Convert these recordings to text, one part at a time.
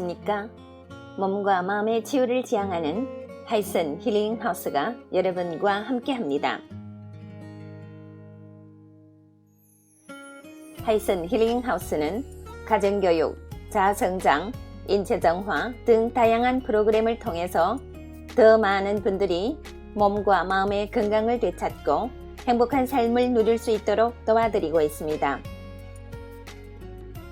안녕하십니까? 몸과 마음의 치유를 지향하는 하이슨 힐링 하우스가 여러분과 함께 합니다. 하이슨 힐링 하우스는 가정교육, 자아성장, 인체정화 등 다양한 프로그램을 통해서 더 많은 분들이 몸과 마음의 건강을 되찾고 행복한 삶을 누릴 수 있도록 도와드리고 있습니다.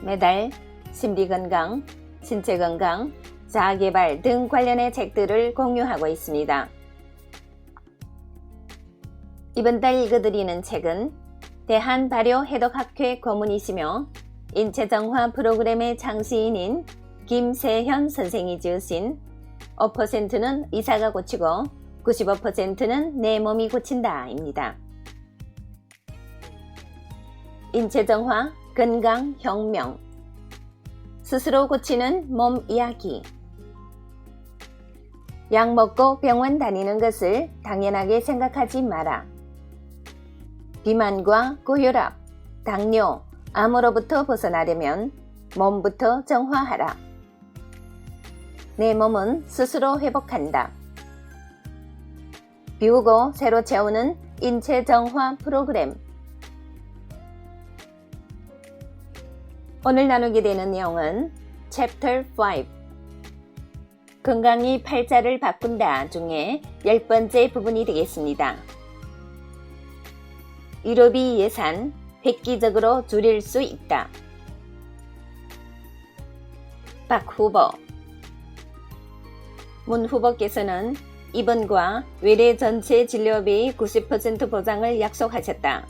매달 심리건강, 신체 건강, 자아개발 등 관련의 책들을 공유하고 있습니다. 이번 달 읽어드리는 책은 대한발효해독학회 고문이시며 인체정화 프로그램의 창시인인 김세현 선생이 지으신 5%는 의사가 고치고 95%는 내 몸이 고친다입니다. 인체정화, 건강, 혁명 스스로 고치는 몸 이야기 약 먹고 병원 다니는 것을 당연하게 생각하지 마라. 비만과 고혈압, 당뇨, 암으로부터 벗어나려면 몸부터 정화하라. 내 몸은 스스로 회복한다. 비우고 새로 채우는 인체 정화 프로그램. 오늘 나누게 되는 내용은 Chapter 5 건강이 팔자를 바꾼다 중에 열 번째 부분이 되겠습니다. 유로비 예산 획기적으로 줄일 수 있다. 박 후보 문 후보께서는 입원과 외래 전체 진료비 90% 보장을 약속하셨다.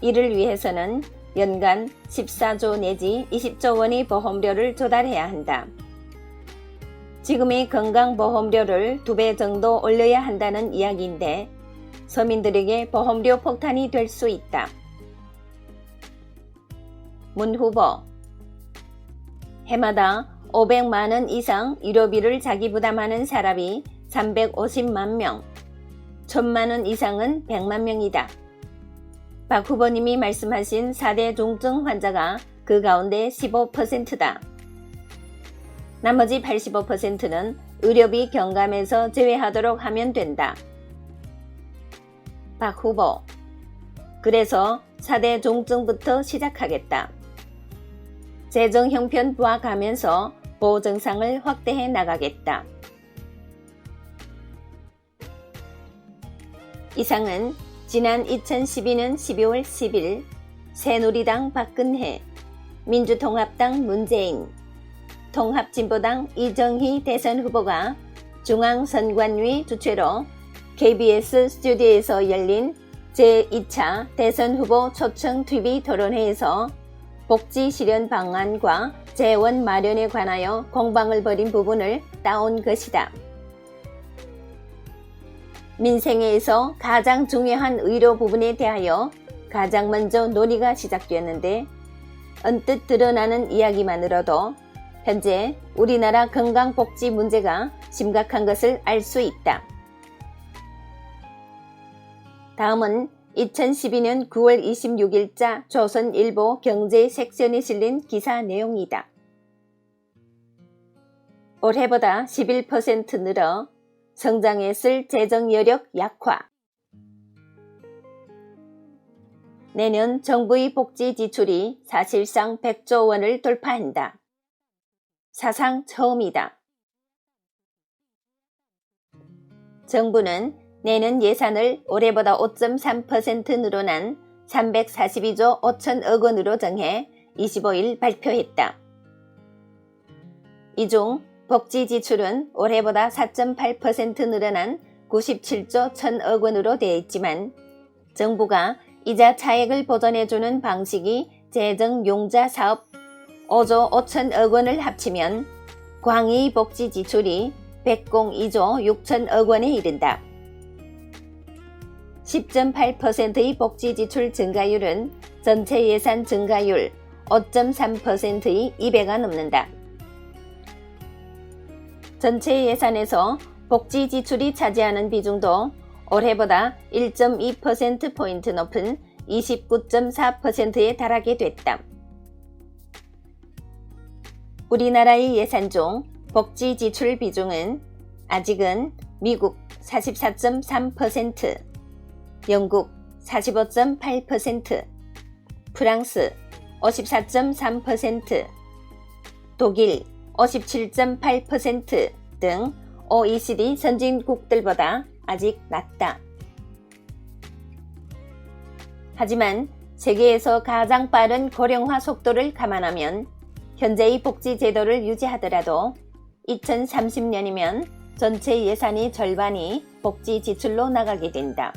이를 위해서는 연간 14조 내지 20조 원의 보험료를 조달해야 한다. 지금의 건강보험료를 두 배 정도 올려야 한다는 이야기인데 서민들에게 보험료 폭탄이 될 수 있다. 문 후보 해마다 500만 원 이상 의료비를 자기 부담하는 사람이 350만 명, 1000만 원 이상은 100만 명이다. 박 후보님이 말씀하신 4대 중증 환자가 그 가운데 15%다. 나머지 85%는 의료비 경감에서 제외하도록 하면 된다. 박 후보. 그래서 4대 중증부터 시작하겠다. 재정 형편 부각하면서 보증상을 확대해 나가겠다. 이상은 지난 2012년 12월 10일 새누리당 박근혜, 민주통합당 문재인, 통합진보당 이정희 대선 후보가 중앙선관위 주최로 KBS 스튜디오에서 열린 제2차 대선 후보 초청 TV 토론회에서 복지 실현 방안과 재원 마련에 관하여 공방을 벌인 부분을 따온 것이다. 민생에서 가장 중요한 의료 부분에 대하여 가장 먼저 논의가 시작되었는데 언뜻 드러나는 이야기만으로도 현재 우리나라 건강복지 문제가 심각한 것을 알 수 있다. 다음은 2012년 9월 26일자 조선일보 경제 섹션에 실린 기사 내용이다. 올해보다 11% 늘어 성장했을 재정 여력 약화. 내년 정부의 복지 지출이 사실상 100조 원을 돌파한다. 사상 처음이다. 정부는 내년 예산을 올해보다 5.3% 늘어난 342조 5천억 원으로 정해 25일 발표했다. 이중 복지 지출은 올해보다 4.8% 늘어난 97조 1천억 원으로 되어 있지만 정부가 이자 차액을 보전해주는 방식이 재정 용자 사업 5조 5천억 원을 합치면 광의 복지 지출이 102조 6천억 원에 이른다. 10.8%의 복지 지출 증가율은 전체 예산 증가율 5.3%의 2배가 넘는다. 전체 예산에서 복지 지출이 차지하는 비중도 올해보다 1.2%포인트 높은 29.4%에 달하게 됐다. 우리나라의 예산 중 복지 지출 비중은 아직은 미국 44.3%, 영국 45.8%, 프랑스 54.3%, 독일 57.8%등 OECD 선진국들보다 아직 낮다. 하지만 세계에서 가장 빠른 고령화 속도를 감안하면 현재의 복지 제도를 유지하더라도 2030년이면 전체 예산의 절반이 복지 지출로 나가게 된다.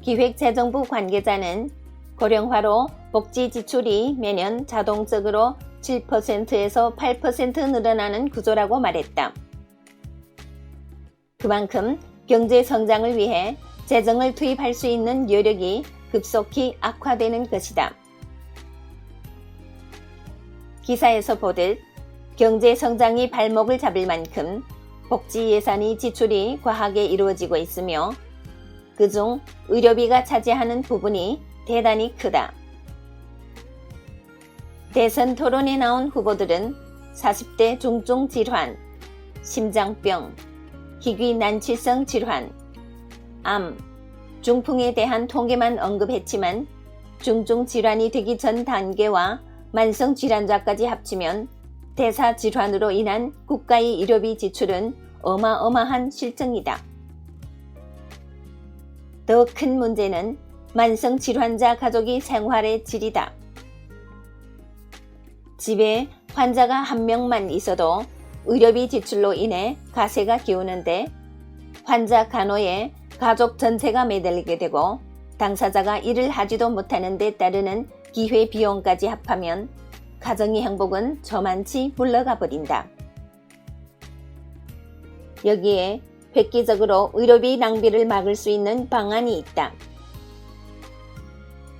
기획재정부 관계자는 고령화로 복지 지출이 매년 자동적으로 7%에서 8% 늘어나는 구조라고 말했다. 그만큼 경제 성장을 위해 재정을 투입할 수 있는 여력이 급속히 악화되는 것이다. 기사에서 보듯 경제 성장이 발목을 잡을 만큼 복지 예산이 지출이 과하게 이루어지고 있으며 그중 의료비가 차지하는 부분이 대단히 크다. 대선 토론에 나온 후보들은 40대 중증 질환, 심장병, 희귀 난치성 질환, 암, 중풍에 대한 통계만 언급했지만 중증 질환이 되기 전 단계와 만성 질환자까지 합치면 대사 질환으로 인한 국가의 의료비 지출은 어마어마한 실정이다. 더 큰 문제는 만성 질환자 가족의 생활의 질이다. 집에 환자가 한 명만 있어도 의료비 지출로 인해 가세가 기우는데 환자 간호에 가족 전체가 매달리게 되고 당사자가 일을 하지도 못하는 데 따르는 기회 비용까지 합하면 가정의 행복은 저만치 물러가 버린다. 여기에 획기적으로 의료비 낭비를 막을 수 있는 방안이 있다.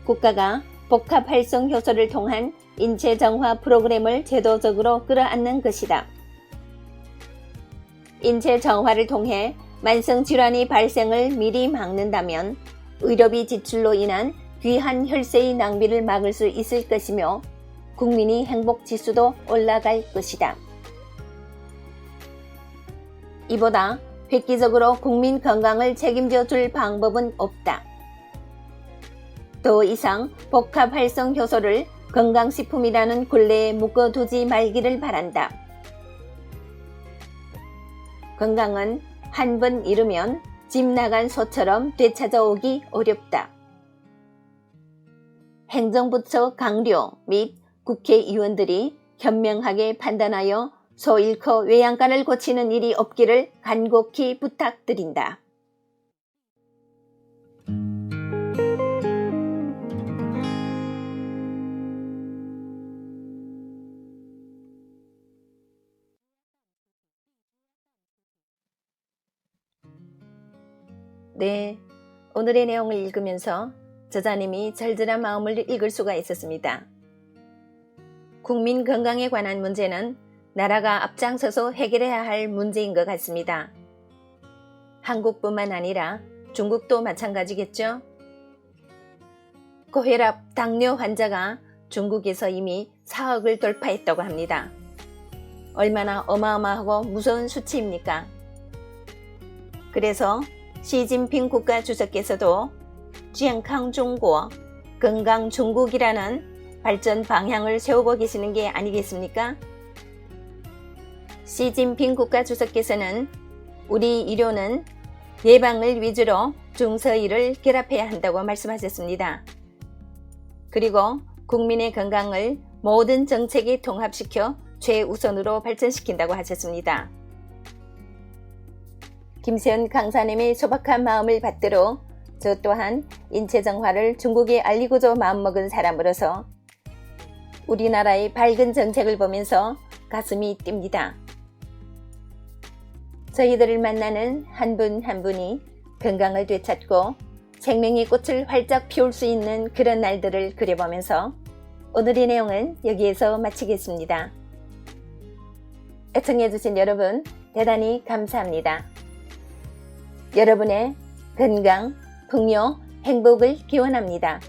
국가가 복합 활성 효소를 통한 인체 정화 프로그램을 제도적으로 끌어안는 것이다. 인체 정화를 통해 만성 질환이 발생을 미리 막는다면 의료비 지출로 인한 귀한 혈세의 낭비를 막을 수 있을 것이며 국민의 행복 지수도 올라갈 것이다. 이보다 획기적으로 국민 건강을 책임져 줄 방법은 없다. 더 이상 복합 활성 효소를 건강식품이라는 굴레에 묶어두지 말기를 바란다. 건강은 한 번 잃으면 집 나간 소처럼 되찾아오기 어렵다. 행정부처 강료 및 국회의원들이 현명하게 판단하여 소 잃고 외양간을 고치는 일이 없기를 간곡히 부탁드린다. 네, 오늘의 내용을 읽으면서 저자님이 절절한 마음을 읽을 수가 있었습니다. 국민 건강에 관한 문제는 나라가 앞장서서 해결해야 할 문제인 것 같습니다. 한국뿐만 아니라 중국도 마찬가지겠죠? 고혈압, 당뇨 환자가 중국에서 이미 4억을 돌파했다고 합니다. 얼마나 어마어마하고 무서운 수치입니까? 그래서 시진핑 국가주석께서도 健康 중국, 건강 중국이라는 발전 방향을 세우고 계시는 게 아니겠습니까? 시진핑 국가주석께서는 우리 의료는 예방을 위주로 중서의를 결합해야 한다고 말씀하셨습니다. 그리고 국민의 건강을 모든 정책에 통합시켜 최우선으로 발전시킨다고 하셨습니다. 김세현 강사님의 소박한 마음을 받들어 저 또한 인체정화를 중국에 알리고자 마음먹은 사람으로서 우리나라의 밝은 정책을 보면서 가슴이 뜁니다. 저희들을 만나는 한 분한 한 분이 건강을 되찾고 생명의 꽃을 활짝 피울 수 있는 그런 날들을 그려보면서 오늘의 내용은 여기에서 마치겠습니다. 애청해주신 여러분 대단히 감사합니다. 여러분의 건강, 풍요, 행복을 기원합니다.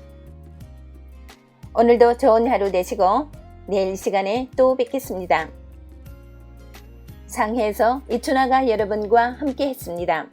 오늘도 좋은 하루 되시고 내일 시간에 또 뵙겠습니다. 상해에서 이춘아가 여러분과 함께 했습니다.